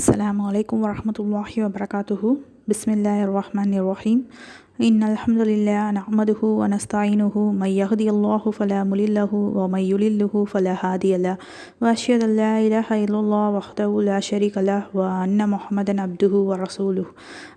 السلام عليكم ورحمة الله وبركاته. بسم الله الرحمن الرحيم. إن الحمد لله نحمده ونستعينه. من يهدي الله فلا مضل له ومن يضلل فلا هادي له. وأشهد أن لا إله إلا الله وحده لا شريك له وأن محمدا عبده ورسوله.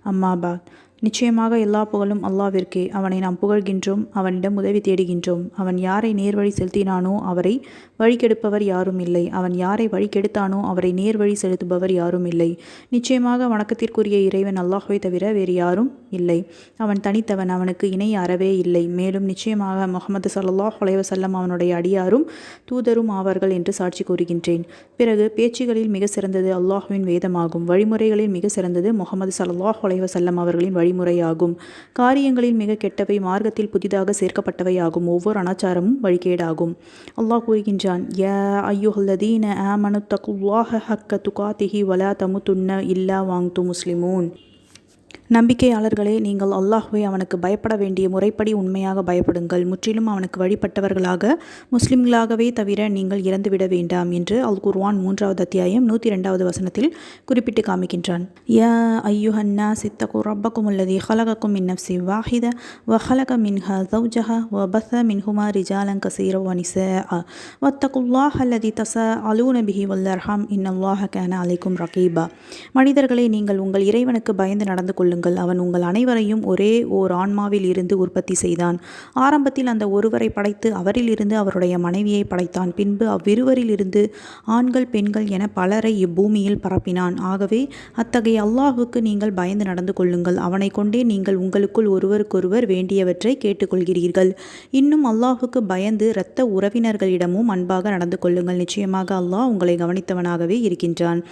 أما بعد. நிச்சயமாக எல்லா புகழும் அல்லாவிற்கே. அவனை நாம் புகழ்கின்றோம் அவனிடம் உதவி தேடுகின்றோம். அவன் யாரை நேர்வழி செலுத்தினானோ அவரை வழிகெடுப்பவர் யாரும் இல்லை. அவன் யாரை வழிகெடுத்தானோ அவரை நேர்வழி செலுத்துபவர் யாரும் இல்லை. நிச்சயமாக வணக்கத்திற்குரிய இறைவன் அல்லாஹுவை தவிர வேறு யாரும் இல்லை. அவன் தனித்தவன் அவனுக்கு இணை அறவே இல்லை. மேலும் நிச்சயமாக முகமது சல்லாஹ் அலைவசல்லம் அவனுடைய அடியாரும் தூதரும் ஆவார்கள் என்று சாட்சி கூறுகின்றேன். பிறகு பேச்சுகளில் மிக சிறந்தது அல்லாஹுவின் வேதமாகும். வழிமுறைகளில் மிக சிறந்தது முகமது சல்லாஹ் அலைவசல்லம் அவர்களின் வழி வழிமுறையாகும் காரியங்களில் மிக கெட்டவை மார்க்கத்தில் புதிதாக சேர்க்கப்பட்டவையாகும். ஒவ்வொரு அனாச்சாரமும் வழிகேடாகும். அல்லாஹ் கூறுகின்றான் யா ஐயுஹல்லதீன ஆமனு தகுவாஹ ஹக்க துகாத்திஹி வலா தமுத்துன்ன இல்லா வாங்து முஸ்லிமூன். நம்பிக்கையாளர்களே நீங்கள் அல்லாஹ்வை அவனுக்கு பயப்பட வேண்டிய முறைப்படி உண்மையாக பயப்படுங்கள். முற்றிலும் அவனுக்கு வழிபட்டவர்களாக முஸ்லிம்களாகவே தவிர நீங்கள் இறந்துவிட வேண்டாம் என்று அல் குர்வான் மூன்றாவது அத்தியாயம் நூற்றி ரெண்டாவது வசனத்தில் குறிப்பிட்டு காமிக்கின்றான். யா ஐயுஹன்னா சித்தகு ரப்பக்கும் உள்ளதி ஹலகக்கும் மின் நப்சி வாஹித வஹலக மின்ஹ ஜௌஜஹ வபச மின்ஹுமா ரிஜாலன் கசீர வனிச வத்தகுல்லாஹ் அல்லதி தச அலூன பிஹி வல்லர்ஹம் இன்னல்லாஹ கேன அலைக்கும் ரகீபா. மனிதர்களை நீங்கள் உங்கள் இறைவனுக்கு பயந்து நடந்து கொள்ளுங்கள். கொள்ளுங்கள் அவன் உங்கள் அனைவரையும் ஒரே ஓர் ஆன்மாவில் இருந்து உற்பத்தி செய்தான். ஆரம்பத்தில் அந்த ஒருவரை படைத்து அவரில் இருந்து அவருடைய மனைவியை படைத்தான். பின்பு அவ்விருவரில் இருந்து ஆண்கள் பெண்கள் என பலரை இப்பூமியில் பரப்பினான். ஆகவே அத்தகைய அல்லாஹுக்கு நீங்கள் பயந்து நடந்து கொள்ளுங்கள். அவனை கொண்டே நீங்கள் உங்களுக்குள் ஒருவருக்கொருவர் வேண்டியவற்றை கேட்டுக்கொள்கிறீர்கள். இன்னும் அல்லாஹுக்கு பயந்து இரத்த உறவினர்களிடமும் அன்பாக நடந்து கொள்ளுங்கள். நிச்சயமாக அல்லாஹ் உங்களை கவனித்தவனாகவே இருக்கின்றான்.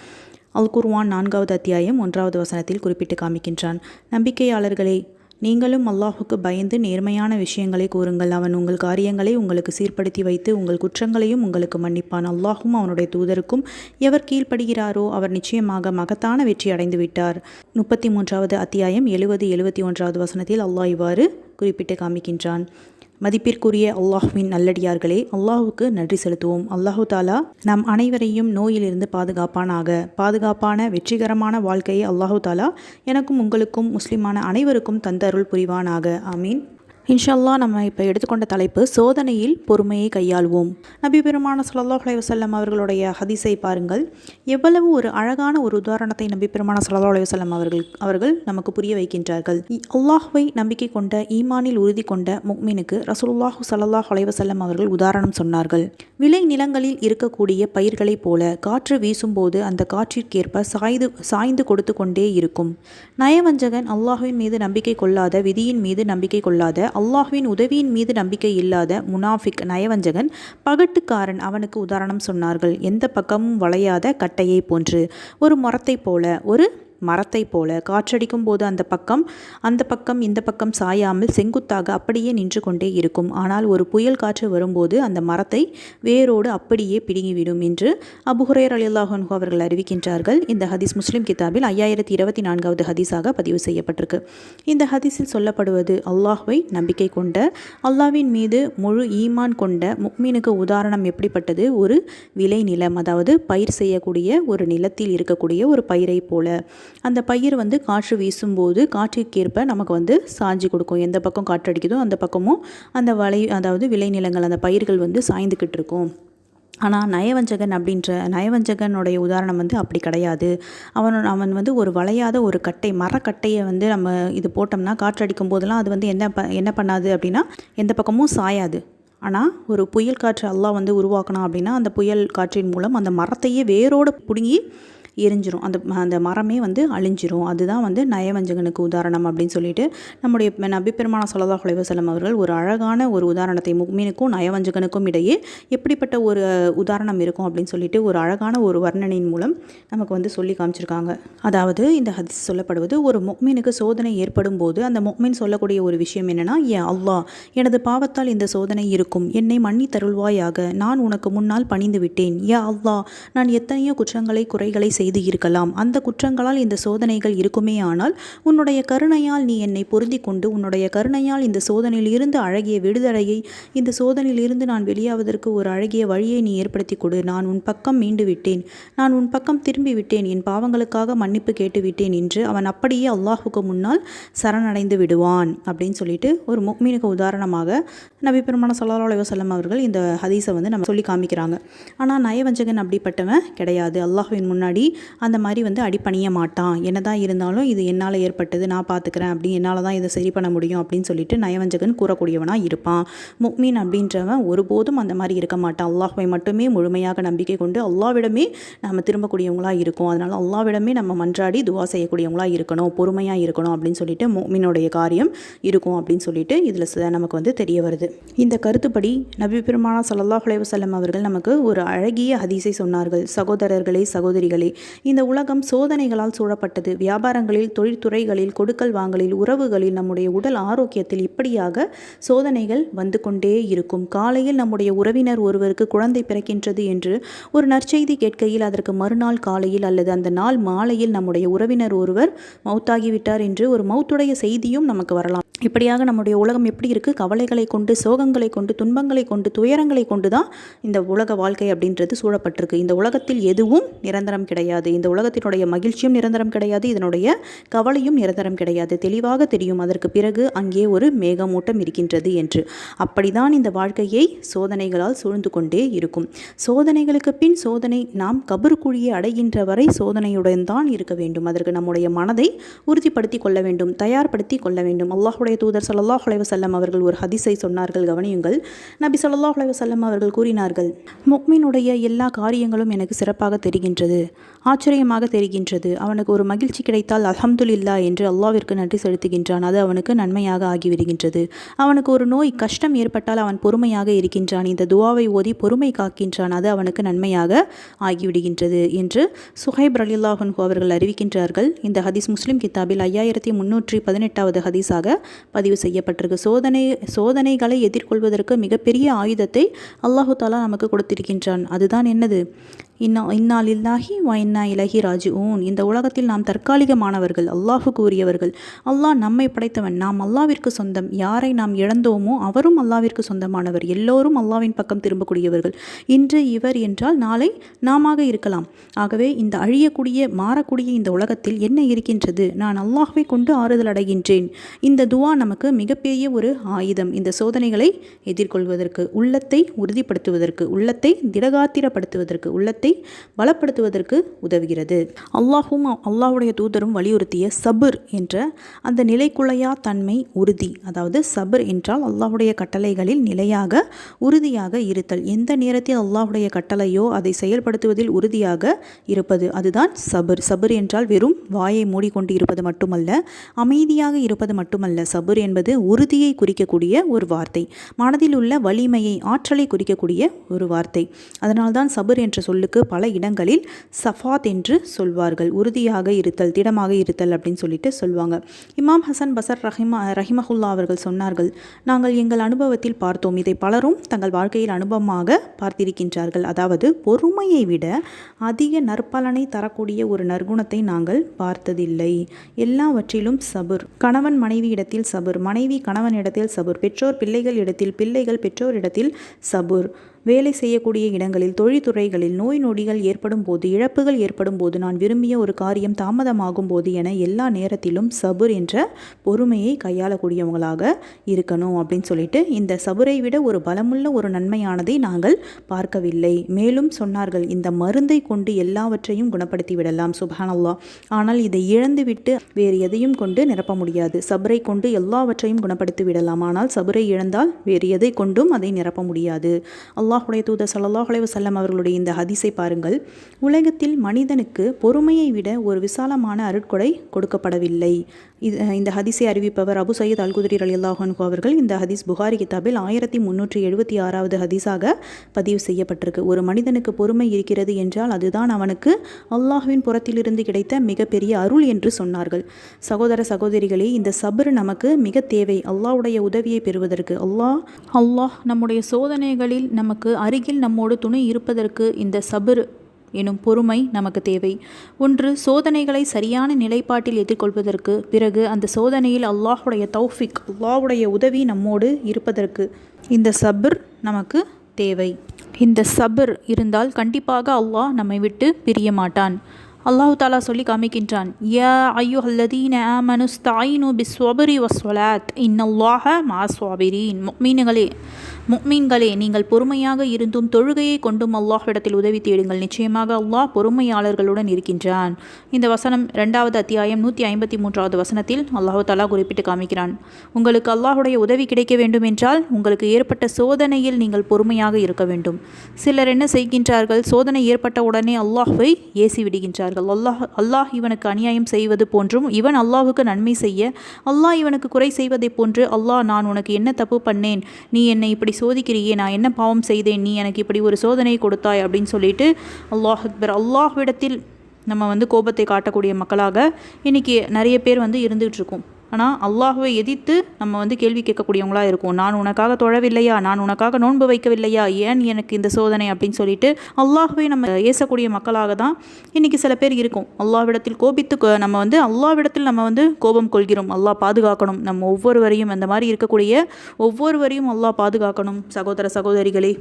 அல் குர்வான் நான்காவது அத்தியாயம் ஒன்றாவது வசனத்தில் குறிப்பிட்டு காமிக்கின்றான். நம்பிக்கையாளர்களே நீங்களும் அல்லாஹுக்கு பயந்து நேர்மையான விஷயங்களை கூறுங்கள். அவன் உங்கள் காரியங்களை உங்களுக்கு சீர்படுத்தி வைத்து உங்கள் குற்றங்களையும் உங்களுக்கு மன்னிப்பான். அல்லாஹும் அவனுடைய தூதருக்கும் எவர் கீழ்ப்படுகிறாரோ அவர் நிச்சயமாக மகத்தான வெற்றி அடைந்து விட்டார். முப்பத்தி மூன்றாவது அத்தியாயம் எழுபது எழுபத்தி ஒன்றாவது வசனத்தில் அல்லாஹ் இவ்வாறு குறிப்பிட்டு காமிக்கின்றான். மதிப்பிற்குரிய அல்லாஹுவின் நல்லடியார்களே அல்லாஹுக்கு நன்றி செலுத்துவோம். அல்லாஹு தாலா நம் அனைவரையும் நோயிலிருந்து பாதுகாப்பானாக. பாதுகாப்பான வெற்றிகரமான வாழ்க்கையை அல்லாஹு தாலா எனக்கும் உங்களுக்கும் முஸ்லிமான அனைவருக்கும் தந்தருள் புரிவானாக. ஆமீன். இன்ஷல்லா நம்ம இப்போ எடுத்துக்கொண்ட தலைப்பு சோதனையில் பொறுமையை கையாள்வோம். நபி பெருமான சல்லாஹ் அலைவசல்லம் அவர்களுடைய ஹதீஸை பாருங்கள். எவ்வளவு ஒரு அழகான ஒரு உதாரணத்தை நபி பெருமான சல்லா அலைவசல்லம் அவர்கள் அவர்கள் நமக்கு புரிய வைக்கின்றார்கள். அல்லாஹுவை நம்பிக்கை கொண்ட ஈமானில் உறுதி கொண்ட முக்மீனுக்கு ரசூலுல்லாஹு சல்லாஹ் அலைவசல்லம் அவர்கள் உதாரணம் சொன்னார்கள். விளை நிலங்களில் இருக்கக்கூடிய பயிர்களைப் போல காற்று வீசும்போது அந்த காற்றிற்கேற்ப சாய்ந்து சாய்ந்து கொடுத்து கொண்டே இருக்கும். நயவஞ்சகன் அல்லாஹுவின் மீது நம்பிக்கை கொள்ளாத விதியின் மீது நம்பிக்கை கொள்ளாத அல்லாஹ்வின் உதவியின் மீது நம்பிக்கை இல்லாத முனாஃபிக் நயவஞ்சகன் பகட்டுக்காரன் அவனுக்கு உதாரணம் சொன்னார்கள். எந்த பக்கமும் வளையாத கட்டையை போன்று. ஒரு மரத்தைப் போல ஒரு மரத்தை போல காற்றடிக்கும் போது அந்த பக்கம் அந்த பக்கம் இந்த பக்கம் சாயாமல் செங்குத்தாக அப்படியே நின்று கொண்டே இருக்கும். ஆனால் ஒரு புயல் காற்று வரும்போது அந்த மரத்தை வேரோடு அப்படியே பிடுங்கிவிடும் என்று அபுஹுரேர் அலில்லாஹன் அவர்கள் அறிவிக்கின்றார்கள். இந்த ஹதீஸ் முஸ்லீம் கிதாபில் ஐயாயிரத்தி இருபத்தி நான்காவது ஹதீஸாக பதிவு செய்யப்பட்டிருக்கு. இந்த ஹதீஸில் சொல்லப்படுவது அல்லாஹ்வை நம்பிக்கை கொண்ட அல்லாவின் மீது முழு ஈமான் கொண்ட முக்மீனுக்கு உதாரணம் எப்படிப்பட்டது? ஒரு விளை நிலம் அதாவது பயிர் செய்யக்கூடிய ஒரு நிலத்தில் இருக்கக்கூடிய ஒரு பயிரை போல. அந்த பயிர் வந்து காற்று வீசும்போது காற்றிற்கேற்ப நமக்கு வந்து சாஞ்சி கொடுக்கும். எந்த பக்கம் காற்று அடிக்குதோ அந்த பக்கமும் அந்த வளை அதாவது விளைநிலங்கள் அந்த பயிர்கள் வந்து சாய்ந்துக்கிட்டு இருக்கும். ஆனால் நயவஞ்சகன் அப்படின்ற நயவஞ்சகனுடைய உதாரணம் வந்து அப்படி கிடையாது. அவன் அவன் வந்து ஒரு வளையாத ஒரு கட்டை மரக்கட்டையை வந்து நம்ம இது போட்டோம்னா காற்றடிக்கும் போதெல்லாம் அது வந்து என்ன ப என்ன பண்ணாது அப்படின்னா எந்த பக்கமும் சாயாது. ஆனால் ஒரு புயல் காற்று எல்லாம் வந்து உருவாக்கணும் அப்படின்னா அந்த புயல் காற்றின் மூலம் அந்த மரத்தையே வேரோடு பிடுங்கி எரிஞ்சிரும். அந்த அந்த மரமே வந்து அழிஞ்சிரும். அதுதான் வந்து நயவஞ்சகனுக்கு உதாரணம் அப்படின்னு சொல்லிட்டு நம்முடைய நபிப்பெருமான சல்லா குலைவசலம் அவர்கள் ஒரு அழகான ஒரு உதாரணத்தை முக்மீனுக்கும் நயவஞ்சகனுக்கும் இடையே எப்படிப்பட்ட ஒரு உதாரணம் இருக்கும் அப்படின்னு சொல்லிட்டு ஒரு அழகான ஒரு வர்ணனையின் மூலம் நமக்கு வந்து சொல்லி காமிச்சிருக்காங்க. அதாவது இந்த ஹதிஸ் சொல்லப்படுவது ஒரு முக்மீனுக்கு சோதனை ஏற்படும் போது அந்த முக்மீன் சொல்லக்கூடிய ஒரு விஷயம் என்னன்னா ஏன் அல்லாஹ் எனது பாவத்தால் இந்த சோதனை இருக்கும். என்னை மன்னி தருள்வாயாக. நான் உனக்கு முன்னால் பணிந்து விட்டேன். ஏ அல்லாஹ் நான் எத்தனையோ குற்றங்களை குறைகளை செய்து இருக்கலாம். அந்த குற்றங்களால் இந்த சோதனைகள் இருக்குமே ஆனால் உன்னுடைய கருணையால் நீ என்னை பொருந்தி கொண்டு உன்னுடைய கருணையால் இந்த சோதனையிலிருந்து அழகிய விடுதலையை இந்த சோதனையிலிருந்து நான் வெளியாவதற்கு ஒரு அழகிய வழியை நீ ஏற்படுத்தி கொடு. நான் உன் பக்கம் மீண்டு விட்டேன் நான் உன் பக்கம் திரும்பி விட்டேன் என் பாவங்களுக்காக மன்னிப்பு கேட்டு விட்டேன் என்று அவன் அப்படியே அல்லாஹுக்கு முன்னால் சரணடைந்து விடுவான் அப்படின்னு சொல்லிட்டு ஒரு முக்மீனுக்கு உதாரணமாக நபி பெருமான சல்லா அலுவலம் அவர்கள் இந்த ஹதீஸை வந்து நம்ம சொல்லி காமிக்கிறாங்க. ஆனால் நயவஞ்சகன் அப்படிப்பட்டவன் கிடையாது. அல்லாஹுவின் முன்னாடி அந்த மாதிரி வந்து அடிப்பணிய மாட்டான். என்னதான் இருந்தாலும் இது என்னால் ஏற்பட்டது நான் பார்த்துக்கிறேன் அப்படி என்னால் தான் இதை சரி பண்ண முடியும் அப்படின்னு சொல்லிட்டு நயவஞ்சகன் கூறக்கூடியவனாக இருப்பான். முக்மீன் அப்படின்றவன் ஒருபோதும் அந்த மாதிரி இருக்க மாட்டான். அல்லாஹ்வை மட்டுமே முழுமையாக நம்பிக்கை கொண்டு அல்லாவிடமே நம்ம திரும்பக்கூடியவங்களாக இருக்கும். அதனால் அல்லாவிடமே நம்ம மன்றாடி துவா செய்யக்கூடியவங்களாக இருக்கணும் பொறுமையாக இருக்கணும் அப்படின்னு சொல்லிட்டு முக்மீனுடைய காரியம் இருக்கும் அப்படின்னு சொல்லிட்டு இதில் நமக்கு வந்து தெரிய வருது. இந்த கருத்துப்படி நபி பெருமானா சல்லாஹ் அலைவசல்லம் அவர்கள் நமக்கு ஒரு அழகிய ஹதீஸை சொன்னார்கள். சகோதரர்களே சகோதரிகளே இந்த உலகம் சோதனைகளால் சூழப்பட்டது. வியாபாரங்களில் தொழில்துறைகளில் கொடுக்கல் வாங்கலில் உறவுகளில் நம்முடைய உடல் ஆரோக்கியத்தில் இப்படியாக சோதனைகள் வந்து கொண்டே இருக்கும். காலையில் நம்முடைய உறவினர் ஒருவருக்கு குழந்தை பிறக்கின்றது என்று ஒரு நற்செய்தி கேட்கையில் அதற்கு மறுநாள் காலையில் அல்லது அந்த நாள் மாலையில் நம்முடைய உறவினர் ஒருவர் மௌத்தாகிவிட்டார் என்று ஒரு மௌத்துடைய செய்தியும் நமக்கு வரலாம். இப்படியாக நம்முடைய உலகம் எப்படி இருக்குது கவலைகளை கொண்டு சோகங்களை கொண்டு துன்பங்களை கொண்டு துயரங்களை கொண்டு தான் இந்த உலக வாழ்க்கை அப்படின்றது சூழப்பட்டிருக்கு. இந்த உலகத்தில் எதுவும் நிரந்தரம் கிடையாது. இந்த உலகத்தினுடைய மகிழ்ச்சியும் நிரந்தரம் கிடையாது. இதனுடைய கவலையும் நிரந்தரம் கிடையாது. தெளிவாக தெரியும் அதற்கு பிறகு அங்கே ஒரு மேகமூட்டம் இருக்கின்றது என்று. அப்படிதான் இந்த வாழ்க்கையை சோதனைகளால் சூழ்ந்து கொண்டே இருக்கும். சோதனைகளுக்கு பின் சோதனை நாம் கபருக்குழியை அடைகின்ற வரை சோதனையுடன் தான் இருக்க வேண்டும். அதற்கு நம்முடைய மனதை உறுதிப்படுத்தி கொள்ள வேண்டும் தயார்படுத்தி கொள்ள வேண்டும். அல்லாஹுடைய தூதர் ஸல்லல்லாஹு அலைஹி அவர்கள் ஒரு ஹதிசை சொன்னார்கள். கவனியுங்கள். நபி ஸல்லல்லாஹு அலைஹி அவர்கள் கூறினார்கள் முக்மினுடைய எல்லா காரியங்களும் எனக்கு சிறப்பாக தெரிகின்றது. ஆச்சரியமாக தெரிகின்றது. அவனுக்கு ஒரு மகிழ்ச்சி கிடைத்தால் அஹம்துல்லா என்று அல்லாவிற்கு நன்றி செலுத்துகின்றான். அது அவனுக்கு நன்மையாக ஆகிவிடுகின்றது. அவனுக்கு ஒரு நோய் கஷ்டம் ஏற்பட்டால் அவன் பொறுமையாக இருக்கின்றான். இந்த துவாவை ஓதி பொறுமை காக்கின்றான். அது அவனுக்கு நன்மையாக ஆகிவிடுகின்றது என்று சுஹைப் ரலில்லாஹன்ஹு அவர்கள் அறிவிக்கின்றார்கள். இந்த ஹதீஸ் முஸ்லிம் கித்தாபில் ஐயாயிரத்தி முன்னூற்றி பதினெட்டாவது ஹதீஸாக பதிவு செய்யப்பட்டிருக்கு. சோதனை சோதனைகளை எதிர்கொள்வதற்கு மிகப்பெரிய ஆயுதத்தை அல்லாஹு தாலா நமக்கு கொடுத்திருக்கின்றான். அதுதான் என்னது? இன்னா இன்னா லில்லாஹி வ இன்னா இலஹி ராஜு ஊன் இந்த உலகத்தில் நாம் தற்காலிகமானவர்கள் அல்லாஹு கூறியவர்கள். அல்லாஹ் நம்மை படைத்தவன் நாம் அல்லாவிற்கு சொந்தம். யாரை நாம் இழந்தோமோ அவரும் அல்லாவிற்கு சொந்தமானவர். எல்லோரும் அல்லாவின் பக்கம் திரும்பக்கூடியவர்கள். இன்று இவர் என்றால் நாளை நாமாக இருக்கலாம். ஆகவே இந்த அழியக்கூடிய மாறக்கூடிய இந்த உலகத்தில் என்ன இருக்கின்றது? நான் அல்லாஹுவை கொண்டு ஆறுதல் அடைகின்றேன். இந்த துவா நமக்கு மிகப்பெரிய ஒரு ஆயுதம். இந்த சோதனைகளை எதிர்கொள்வதற்கு உள்ளத்தை உறுதிப்படுத்துவதற்கு உள்ளத்தை திடகாத்திரப்படுத்துவதற்கு உள்ளத்தை பலப்படுத்துவதற்கு உதவுகிறது. அல்லாஹும் அல்லாஹுடைய தூதரும் வலியுறுத்திய சபுர் என்ற அந்த நிலைக்குலையா தன்மை உறுதி. அதாவது சபர் என்றால் அல்லாஹுடைய கட்டளைகளில் நிலையாக உறுதியாக இருத்தல். எந்த நேரத்தில் அல்லாஹுடைய கட்டளையோ அதை செயல்படுத்துவதில் உறுதியாக இருப்பது அதுதான் சபர். சபர் என்றால் வெறும் வாயை மூடிக்கொண்டு இருப்பது மட்டுமல்ல அமைதியாக இருப்பது மட்டுமல்ல. சபர் என்பது உறுதியை குறிக்கக்கூடிய ஒரு வார்த்தை. மனதில் உள்ள வலிமையை ஆற்றலை குறிக்கக்கூடிய ஒரு வார்த்தை. அதனால்தான் சபர் என்ற சொல்லுக்கு பல இடங்களில் சஃபாத் என்று சொல்வார்கள். உறுதியாக இருத்தல் திடமாக இருத்தல் அப்படின்னு சொல்லிட்டு சொல்லுவாங்க இமாம் ஹசன் பசர் ரஹிமா ரஹிமஹுல்லா அவர்கள் சொன்னார்கள் நாங்கள் எங்கள் அனுபவத்தில் பார்த்தோம். இதை பலரும் தங்கள் வாழ்க்கையில் அனுபவமாக பார்த்திருக்கின்றார்கள். அதாவது பொறுமையை விட அதிக நற்பலனை தரக்கூடிய ஒரு நற்குணத்தை நாங்கள் பார்த்ததில்லை. எல்லாவற்றிலும் சபுர். கணவன் மனைவி இடத்தில் சபுர். மனைவி கணவன் இடத்தில் சபுர். பெற்றோர் பிள்ளைகள் இடத்தில் பிள்ளைகள். பெற்றோர் இடத்தில் சபுர். வேலை செய்யக்கூடிய இடங்களில் தொழில்துறைகளில் நோய் நொடிகள் ஏற்படும் போது இழப்புகள் ஏற்படும் போது நான் விரும்பிய ஒரு காரியம் தாமதமாகும் போது என எல்லா நேரத்திலும் சபுர் என்ற பொறுமையை கையாளக்கூடியவங்களாக இருக்கணும் அப்படின்னு சொல்லிட்டு இந்த சபுரை விட ஒரு பலமுள்ள ஒரு நன்மையானதை நாங்கள் பார்க்கவில்லை. மேலும் சொன்னார்கள் இந்த மருந்தை கொண்டு எல்லாவற்றையும் குணப்படுத்தி விடலாம் சுபஹானல்லா ஆனால் இதை இழந்துவிட்டு வேறு எதையும் கொண்டு நிரப்ப முடியாது. சபரை கொண்டு எல்லாவற்றையும் குணப்படுத்தி விடலாம். ஆனால் சபரை இழந்தால் வேறு எதை கொண்டும் அதை நிரப்ப முடியாது. அல்லாஹுடைய தூதர் ஸல்லல்லாஹு அலைஹி அவர்களுடைய இந்த ஹதீஸை பாருங்கள். உலகத்தில் மனிதனுக்கு பொறுமையை விட ஒரு விசாலமான அருட்கொடை கொடுக்கப்படவில்லை. இது இந்த ஹதீஸை அறிவிப்பவர் அபு சயீத் அல்குதிரி அலி அல்லாஹன்கு அவர்கள். இந்த ஹதீஸ் புகாரி கிதாபில் ஆயிரத்தி முன்னூற்றி எழுபத்தி ஆறாவது ஹதீஸாக பதிவு செய்யப்பட்டிருக்கு. ஒரு மனிதனுக்கு பொறுமை இருக்கிறது என்றால் அதுதான் அவனுக்கு அல்லாஹ்வின் புறத்திலிருந்து கிடைத்த மிகப்பெரிய அருள் என்று சொன்னார்கள். சகோதர சகோதரிகளே இந்த சபர் நமக்கு மிக தேவை. அல்லாஹ்வுடைய உதவியை பெறுவதற்கு. அல்லாஹ் அல்லாஹ் நம்முடைய சோதனைகளில் நமக்கு அருகில் நம்மோடு துணை இருப்பதற்கு இந்த சபர் எனும் பொறுமை நமக்கு தேவை. ஒன்று சோதனைகளை சரியான நிலைப்பாட்டில் எதிர்கொள்வதற்கு பிறகு அந்த சோதனையில் அல்லாஹுடைய தௌஃபிக் அல்லாஹுடைய உதவி நம்மோடு இருப்பதற்கு இந்த சபர் நமக்கு தேவை. இந்த சபர் இருந்தால் கண்டிப்பாக அல்லாஹ் நம்மை விட்டு பிரிய மாட்டான். அல்லாஹு தாலா சொல்லி காமிக்கின்றான் யா ஐயோ அல்லதீன ஆமனுஸ்தாயினு பிஸ்வபரி வஸ்வலாத் இன்னல்லாஹ மா சுவாபிரீன் மீன்களே முக்மீன்களே நீங்கள் பொறுமையாக இருந்தும் தொழுகையை கொண்டும் அல்லாஹ்விடத்தில் உதவி தேடுங்கள். நிச்சயமாக அல்லாஹ் பொறுமையாளர்களுடன் இருக்கின்றான். இந்த வசனம் ரெண்டாவது அத்தியாயம் நூற்றி ஐம்பத்தி மூன்றாவது வசனத்தில் அல்லாஹு தலா குறிப்பிட்டு காமிக்கிறான். உங்களுக்கு அல்லாஹுடைய உதவி கிடைக்க வேண்டும் என்றால் உங்களுக்கு ஏற்பட்ட சோதனையில் நீங்கள் பொறுமையாக இருக்க வேண்டும். சிலர் என்ன செய்கின்றார்கள்? சோதனை ஏற்பட்ட உடனே அல்லாஹ்வை ஏசி விடுகின்றார்கள் அல்லாஹ் அல்லாஹ் இவனுக்கு அநியாயம் செய்வது போன்றும் இவன் அல்லாஹுக்கு நன்மை செய்ய அல்லாஹ் இவனுக்கு குறை செய்வதைப் போன்று அல்லாஹ் நான் உனக்கு என்ன தப்பு பண்ணேன்? நீ என்னை இப்படி இப்படி சோதிக்கிறியே நான் என்ன பாவம் செய்தேன்? நீ எனக்கு இப்படி ஒரு சோதனை கொடுத்தாய் அப்படின்னு சொல்லிட்டு அல்லாஹ் அக்பர். அல்லாஹ்விடத்தில் நம்ம வந்து கோபத்தை காட்டக்கூடிய மக்களாக இன்றைக்கி நிறைய பேர் வந்து இருந்துகிட்ருக்கோம் ஆனால் அல்லாஹுவை எதிர்த்து நம்ம வந்து கேள்வி கேட்கக்கூடியவங்களாக இருக்கும். நான் உனக்காக தொழவில்லையா? நான் உனக்காக நோன்பு வைக்கவில்லையா? ஏன் எனக்கு இந்த சோதனை அப்படின்னு சொல்லிட்டு அல்லாஹுவை நம்ம ஏசக்கூடிய மக்களாக தான் இன்றைக்கி சில பேர் இருக்கும். அல்லாவிடத்தில் கோபித்து நம்ம வந்து அல்லாவிடத்தில் நம்ம வந்து கோபம் கொள்கிறோம். அல்லாஹ் பாதுகாக்கணும். நம்ம ஒவ்வொருவரையும் அந்த மாதிரி இருக்கக்கூடிய ஒவ்வொருவரையும் அல்லாஹ் பாதுகாக்கணும். சகோதர சகோதரிகளே.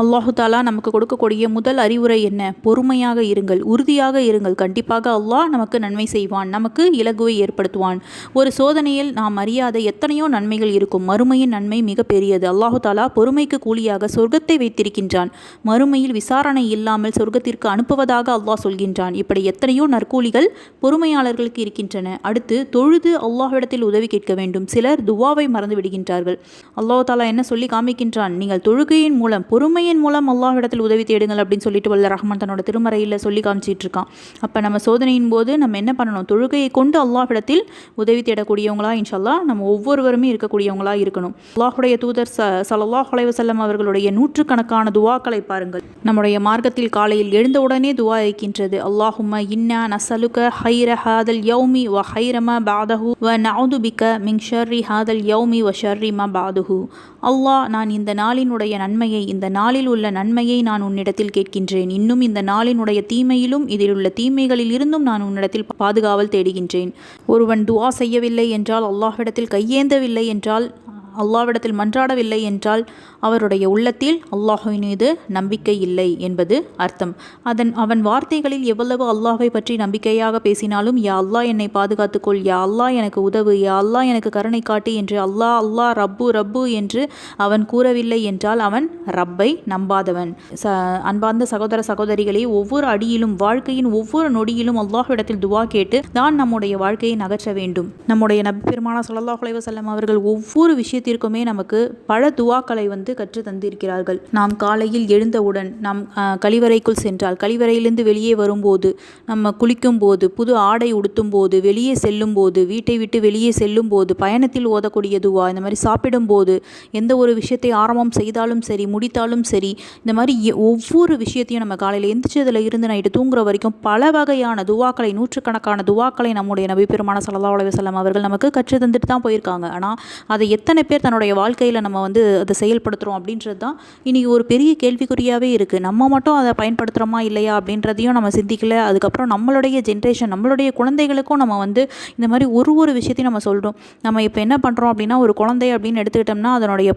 அல்லாஹு தாலா நமக்கு கொடுக்கக்கூடிய முதல் அறிவுரை என்ன? பொறுமையாக இருங்கள் உறுதியாக இருங்கள். கண்டிப்பாக அல்லாஹ் நமக்கு நன்மை செய்வான் நமக்கு இலகுவை ஏற்படுத்துவான். ஒரு சோதனையில் நாம் அறியாத எத்தனையோ நன்மைகள் இருக்கும். மறுமையின் நன்மை மிக பெரியது. அல்லாஹு தாலா பொறுமைக்கு கூலியாக சொர்க்கத்தை வைத்திருக்கின்றான். மறுமையில் விசாரணை இல்லாமல் சொர்க்கத்திற்கு அனுப்புவதாக அல்லாஹ் சொல்கின்றான். இப்படி எத்தனையோ நற்கூலிகள் பொறுமையாளர்களுக்கு இருக்கின்றன. அடுத்து தொழுது அல்லாஹ்விடத்தில் உதவி கேட்க வேண்டும். சிலர் துவாவை மறந்து விடுகின்றார்கள். அல்லாஹ் தாலா என்ன சொல்லி காமிக்கின்றான்? நீங்கள் தொழுகையின் மூலம் பொறுமை பொறுமையின் மூலம் அல்லாஹிடத்தில் உதவி தேடுங்கள் அப்படின்னு சொல்லிட்டு வல்ல ரஹ்மான் தன்னோட திருமறையில் சொல்லி காமிச்சிட்டு இருக்கான் அப்போ நம்ம சோதனையின் போது நம்ம என்ன பண்ணணும்? தொழுகையை கொண்டு அல்லாஹிடத்தில் உதவி தேடக்கூடியவங்களா? இன்ஷல்லா நம்ம ஒவ்வொருவருமே இருக்கக்கூடியவங்களா இருக்கணும். அல்லாஹுடைய தூதர் ச சல்லாஹ் அலைவசல்லம் அவர்களுடைய நூற்றுக்கணக்கான துவாக்களை பாருங்கள். நம்முடைய மார்க்கத்தில் காலையில் எழுந்தவுடனே துவா இருக்கின்றது அல்லாஹும இன்னா நசலுக ஹைர ஹாதல் யௌமி வ ஹைரம பாதஹு வ நவுது பிக்க மிங் ஷர்ரி ஹாதல் யௌமி வ ஷர்ரி ம பாதுஹு அல்லாஹ் நான் இந்த நாளினுடைய நன்மையை இந்த நாள் நாளில் உள்ள நன்மையை நான் உன்னிடத்தில் கேட்கின்றேன். இன்னும் இந்த நாளினுடைய தீமையிலும் இதில் உள்ள தீமைகளில் இருந்தும் நான் உன்னிடத்தில் பாதுகாவல் தேடுகின்றேன். ஒருவன் துவா செய்யவில்லை என்றால் அல்லாஹ்விடத்தில் கையேந்தவில்லை என்றால் அல்லாவிடத்தில் மன்றாடவில்லை என்றால் அவருடைய உள்ளத்தில் அல்லாஹின் மீது நம்பிக்கை இல்லை என்பது அர்த்தம். அதன் அவன் வார்த்தைகளில் எவ்வளவு அல்லாஹை பற்றி நம்பிக்கையாக பேசினாலும் யா அல்லாஹ் என்னை பாதுகாத்துக்கொள் யா அல்லாஹ் எனக்கு உதவு யா அல்லாஹ் எனக்கு கருணை காட்டு என்று அல்லாஹ் அல்லாஹ் ரப்பு ரப்பு என்று அவன் கூறவில்லை என்றால் அவன் ரப்பை நம்பாதவன். ச அன்பார்ந்த சகோதர சகோதரிகளே ஒவ்வொரு அடியிலும் வாழ்க்கையின் ஒவ்வொரு நொடியிலும் அல்லாஹ்விடத்தில் துவா கேட்டு தான் நம்முடைய வாழ்க்கையை நகற்ற வேண்டும். நம்முடைய நபி பெருமானா சொல்லல்லாஹ் செல்லம் அவர்கள் ஒவ்வொரு விஷயத்திற்குமே நமக்கு பல துவாக்களை வந்து கற்று தந்திருக்கிறார்கள். நாம் காலையில் எழுந்தவுடன் நாம் கழிவறைக்குள் சென்றால் கழிவறையிலிருந்து வெளியே வரும்போது நம்ம குளிக்கும் போது புது ஆடை உடுத்தும் போது வெளியே செல்லும் போது வீட்டை விட்டு வெளியே செல்லும் போது பயணத்தில் ஓதக்கூடிய துவா இந்த மாதிரி சாப்பிடும்போது எந்த ஒரு விஷயத்தை ஆரம்பம் செய்தாலும் சரி முடித்தாலும் சரி இந்த மாதிரி ஒவ்வொரு விஷயத்தையும் நம்ம காலையில் எந்திரிச்சதில் இருந்து நைட்டு தூங்குற வரைக்கும் பல வகையான துவாக்களை நூற்றுக்கணக்கான துவாக்களை நம்முடைய நபி பெருமான சல்லா அலுவலம் அவர்கள் நமக்கு கற்று தந்துட்டு தான் போயிருக்காங்க. ஆனால் அதை எத்தனை பேர் தன்னுடைய வாழ்க்கையில் நம்ம வந்து அதை செயல்படுத்துகிறோம் அப்படின்றது தான் இன்றைக்கி ஒரு பெரிய கேள்விக்குறியாகவே இருக்குது நம்ம மட்டும் அதை பயன்படுத்துகிறோமா இல்லையா அப்படின்றதையும் நம்ம சிந்திக்கல. அதுக்கப்புறம் நம்மளுடைய ஜென்ரேஷன் நம்மளுடைய குழந்தைகளுக்கும் நம்ம வந்து இந்த மாதிரி ஒரு ஒரு விஷயத்தையும் நம்ம சொல்கிறோம் நம்ம இப்போ என்ன பண்ணுறோம் அப்படின்னா ஒரு குழந்தை அப்படின்னு எடுத்துக்கிட்டோம்னா அதனுடைய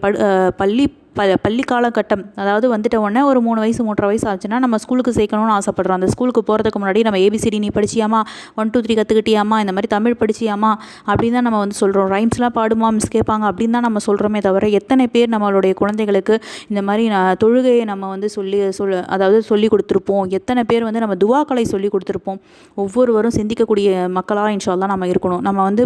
பள்ளி ப பள்ளி காலகட்டம் அதாவது வந்துட்ட உடனே ஒரு மூணு வயசு மூன்றரை வயசு ஆச்சுன்னா நம்ம ஸ்கூலுக்கு சேர்க்கணும்னு ஆசைப்படுறோம். அந்த ஸ்கூலுக்கு போகிறதுக்கு முன்னாடி நம்ம ஏபிசிடி நீ படிச்சியாமா ஒன் டூ த்ரீ கற்றுக்கிட்டியாமா இந்த மாதிரி தமிழ் படிச்சியாமா அப்படின்னு தான் நம்ம வந்து சொல்கிறோம் ரைம்ஸ்லாம் பாடுமா? மிஸ் கேட்பாங்க அப்படின்னு தான் நம்ம சொல்கிறோமே தவிர எத்தனை பேர் நம்மளுடைய குழந்தைகளுக்கு இந்த மாதிரி நான் தொழுகையை நம்ம வந்து சொல்லி சொல் அதாவது சொல்லி கொடுத்துருப்போம். எத்தனை பேர் வந்து நம்ம துவாக்களை சொல்லி கொடுத்துருப்போம். ஒவ்வொருவரும் சிந்திக்கக்கூடிய மக்களாக இன்ஷால்லாம் நம்ம இருக்கணும். நம்ம வந்து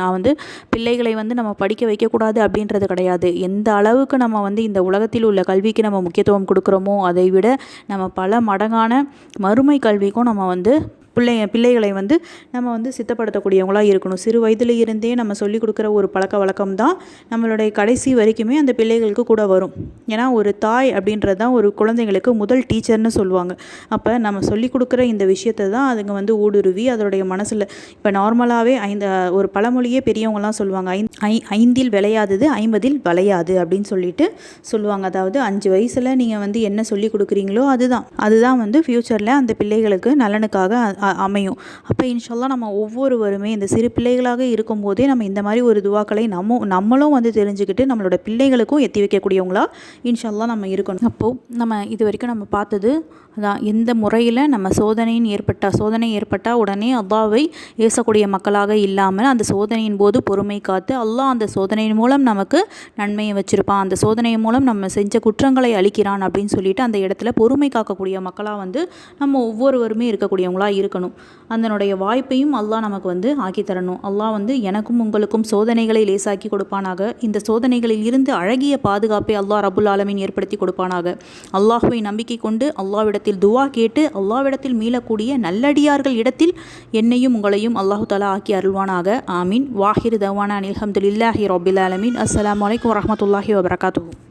நான் வந்து பிள்ளைகளை வந்து நம்ம படிக்க வைக்கக்கூடாது அப்படின்றது கிடையாது. எந்த அளவுக்கு நம்ம வந்து இந்த உலகத்தில் உள்ள கல்விக்கு நம்ம முக்கியத்துவம் கொடுக்குறோமோ அதை விட நம்ம பல மடங்கான மறுமை கல்விக்கும் நம்ம வந்து பிள்ளை பிள்ளைகளை வந்து நம்ம வந்து சித்தப்படுத்தக்கூடியவங்களாக இருக்கணும். சிறு வயதில் இருந்தே நம்ம சொல்லிக் கொடுக்குற ஒரு பழக்க வழக்கம் தான் நம்மளுடைய கடைசி வரைக்குமே அந்த பிள்ளைகளுக்கு கூட வரும். ஏன்னா ஒரு தாய் அப்படின்றது தான் ஒரு குழந்தைங்களுக்கு முதல் டீச்சர்னு சொல்லுவாங்க. அப்போ நம்ம சொல்லிக் கொடுக்குற இந்த விஷயத்தை தான் அதுங்க வந்து ஊடுருவி அதனுடைய மனசில் இப்போ நார்மலாகவே ஐந்த ஒரு பழமொழியே பெரியவங்கலாம் சொல்லுவாங்க ஐந் ஐ ஐந்தில் விளையாதது ஐம்பதில் வளையாது அப்படின்னு சொல்லிட்டு சொல்லுவாங்க. அதாவது அஞ்சு வயசில் நீங்கள் வந்து என்ன சொல்லி கொடுக்குறீங்களோ அதுதான். அதுதான் வந்து ஃப்யூச்சரில் அந்த பிள்ளைகளுக்கு நலனுக்காக அமையும். அப்போ இன்ஷால்லாம் நம்ம ஒவ்வொருவருமே இந்த சிறு பிள்ளைகளாக இருக்கும்போதே நம்ம இந்த மாதிரி ஒரு துவாக்களை நம்ம நம்மளும் வந்து தெரிஞ்சுக்கிட்டு நம்மளோட பிள்ளைகளுக்கும் எத்தி வைக்கக்கூடியவங்களா இன்ஷால்லாம் நம்ம இருக்கணும். அப்போது நம்ம இது வரைக்கும் நம்ம பார்த்தது அதான் எந்த முறையில் நம்ம சோதனையின் ஏற்பட்டால் சோதனை ஏற்பட்டால் உடனே அல்லாவை ஏசக்கூடிய மக்களாக இல்லாமல் அந்த சோதனையின் போது பொறுமை காத்து அல்லாஹ் அந்த சோதனையின் மூலம் நமக்கு நன்மையை வச்சுருப்பான். அந்த சோதனையின் மூலம் நம்ம செஞ்ச குற்றங்களை அழிக்கிறான் அப்படின்னு சொல்லிட்டு அந்த இடத்துல பொறுமை காக்கக்கூடிய மக்களாக வந்து நம்ம ஒவ்வொருவருமே இருக்கக்கூடியவங்களாக இருக்கணும். அதனுடைய வாய்ப்பையும் அல்லாஹ் நமக்கு வந்து ஆக்கி தரணும். அல்லாஹ் வந்து எனக்கும் உங்களுக்கும் சோதனைகளை லேசாக்கி கொடுப்பானாக. இந்த சோதனைகளில் இருந்து அழகிய பாதுகாப்பை அல்லாஹ் ரபுல் ஆலமின் ஏற்படுத்தி கொடுப்பானாக. அல்லாஹுவை நம்பிக்கை கொண்டு அல்லாவிடத்தில் இடத்தில் துவா கேட்டு அல்லாவிடத்தில் மீளக்கூடிய நல்லடியார்கள் இடத்தில் என்னையும் உங்களையும் அல்லாஹு தாலா ஆக்கி அருள்வானாக. ஆமீன். வாஹிர் தவானா அனில் அஹமதுல்லாஹி ரபில் அலமின் அஸ்லாம் வலைக்கம் வரமத்துல்லாஹி வபரகாத்து